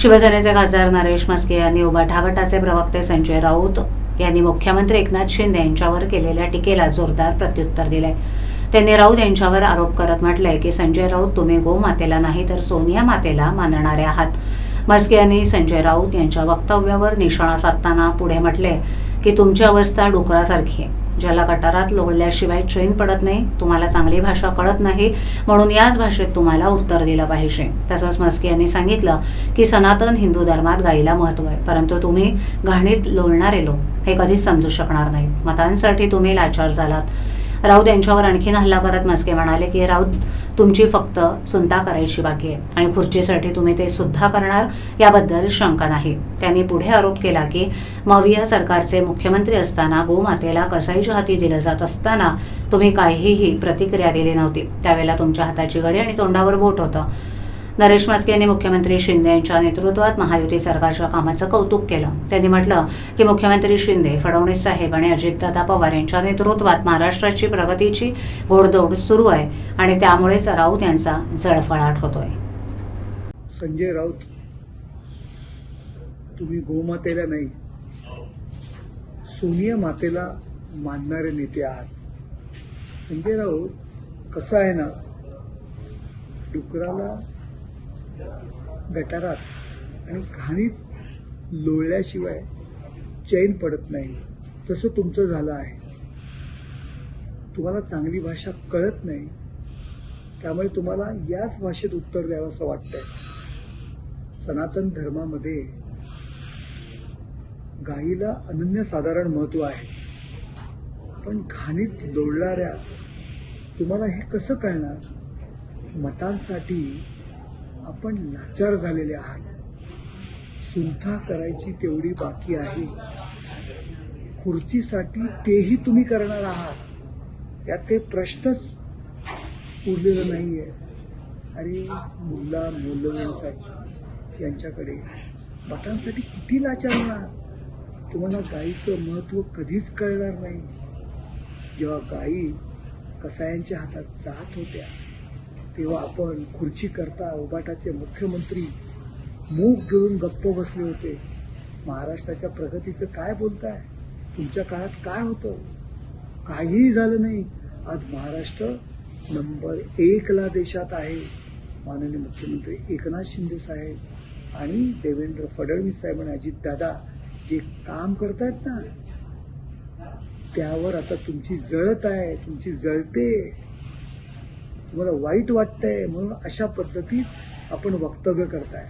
शिवसेनेचे खासदार नरेश म्हस्के यांनी उभा गटाचे प्रवक्ते संजय राऊत यांनी मुख्यमंत्री एकनाथ शिंदे यांच्यावर केलेल्या टीकेला जोरदार प्रत्युत्तर दिलंय. त्यांनी राऊत यांच्यावर आरोप करत म्हटलंय की संजय राऊत तुम्ही गोमातेला नाही तर सोनिया मातेला मानणारे आहात. म्हस्के यांनी संजय राऊत यांच्या वक्तव्यावर निशाणा साधताना पुढे म्हटले की तुमची अवस्था डुकरासारखी आहे. ज्याला गटारात लोळल्याशिवाय चैन पडत नाही तुम्हाला चांगली भाषा कळत नाही म्हणून याच भाषेत तुम्हाला उत्तर दिलं पाहिजे. तसंच मस्के यांनी सांगितलं की सनातन हिंदू धर्मात गायीला महत्त्व आहे परंतु तुम्ही घाणीत लोळणारे लोक हे कधीच समजू शकणार नाहीत मतांसाठी तुम्ही लाचार झालात. राऊत यांच्यावर आणखीन हल्ला करत मस्के म्हणाले की राऊत तुमची फक्त सुनता करायची बाकी आहे. आणि खुर्चीसाठी तुम्ही ते सुद्धा करणार याबद्दल शंका नाही. त्यांनी पुढे आरोप केला की मविया सरकारचे मुख्यमंत्री असताना गोमातेला कसाईच्या हाती दिलं जात असताना तुम्ही काहीही प्रतिक्रिया दिली नव्हती. त्यावेळेला तुमच्या हाताची गडी आणि तोंडावर बोट होतं. नरेश म्हस्के यांनी मुख्यमंत्री शिंदे यांच्या नेतृत्वात महायुती सरकारच्या कामाचं कौतुक केलं. त्यांनी म्हटलं की मुख्यमंत्री शिंदे फडणवीस साहेब आणि अजितदादा पवार यांच्या नेतृत्वात महाराष्ट्राची प्रगतीची घोडदौड सुरू आहे आणि त्यामुळेच राऊत यांचा जळफळाट होतोय. संजय राऊत तुम्ही गोमातेला नाही सोनिया मातेला मानणारे नेते आहात. संजय राऊत कसं आहे ना डुकराला गटारात. आणि घाणीत लोळल्याशिवाय चैन पडत नाही. तसं तुमचं झालं आहे. तुम्हाला चांगली भाषा कळत नाही. त्यामुळे तुम्हाला याच भाषेत उत्तर द्यावं असं वाटतंय. सनातन धर्मामध्ये गायीला अनन्यसाधारण महत्त्व आहे. पण घाणीत लोळणाऱ्या तुम्हाला हे कसं कळणार? मतांसाठी आपण लाचार झालेले आहात. सुंथा करायची तेवढी बाकी आहे. खुर्चीसाठी तेही तुम्ही करणार आहात. यात काही प्रश्नच उरलेला नाहीये. अरे मुला मौलवींसाठी यांच्याकडे मतांसाठी किती लाचार होणार? तुम्हाला गायीचं महत्त्व कधीच कळणार नाही. जेव्हा गायी कसायांच्या हातात जात होत्या तेव्हा आपण खुर्ची करता उबाटाचे मुख्यमंत्री मूग घेऊन गप्प बसले होते. महाराष्ट्राच्या प्रगतीचं काय बोलताय? तुमच्या काळात काय होतं? काहीही झालं नाही. आज महाराष्ट्र नंबर एकला देशात आहे. माननीय मुख्यमंत्री एकनाथ शिंदे साहेब आणि देवेंद्र फडणवीस साहेब आणि अजित दादा जे काम करतायत ना त्यावर आता तुमची जळत आहे तुमची जळते. तुम्हाला वाईट वाटतंय म्हणून अशा पद्धतीत आपण वक्तव्य करताय.